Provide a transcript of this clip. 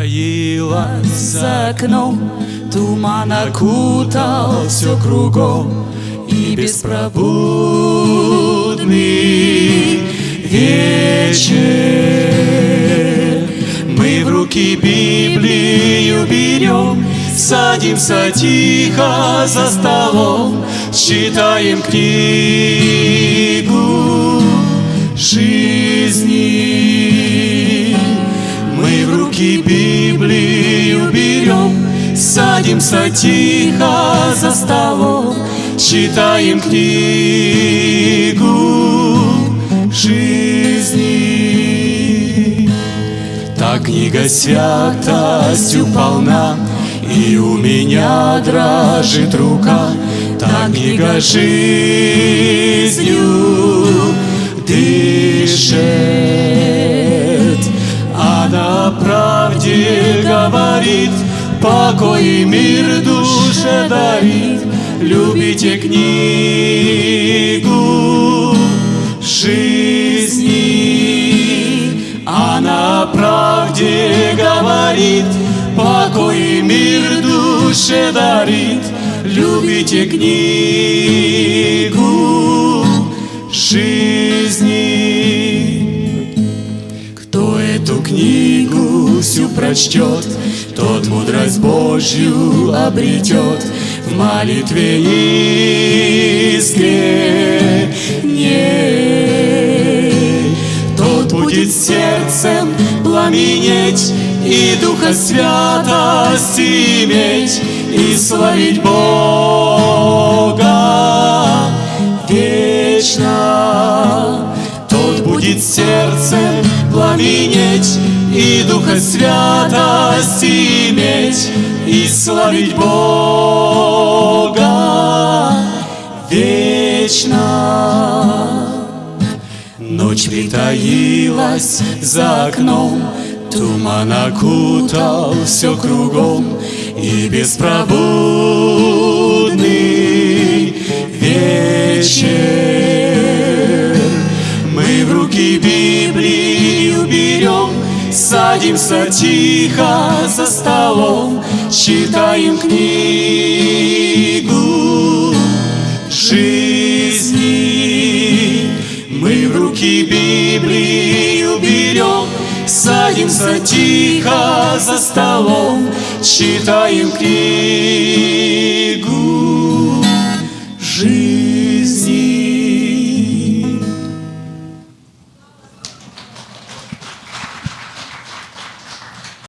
Притаилась за окном Туман окутал все кругом. И беспробудный вечер. Мы в руки Библию берем Садимся тихо за столом Читаем книгу Библию берем Садимся тихо за столом Читаем книгу жизни. Та книга святостью полна И у меня дрожит рука. Та книга жизнью Она правде говорит Покой и мир душе дарит. Любите книгу жизни Она правде говорит Покой и мир душе дарит. Любите книгу эту книгу всю прочтет Тот мудрость Божью обретет В молитве искренней Тот будет сердцем пламенеть И Духа святости иметь И славить Бога вечно. Тот будет сердцем пламенеть И Духа святости иметь И славить Бога вечно. Ночь притаилась за окном Туман окутал все кругом И беспробудный руки Библию берем Садимся тихо за столом Читаем книгу жизни. Мы в руки Библию берем Садимся тихо за столом Читаем книгу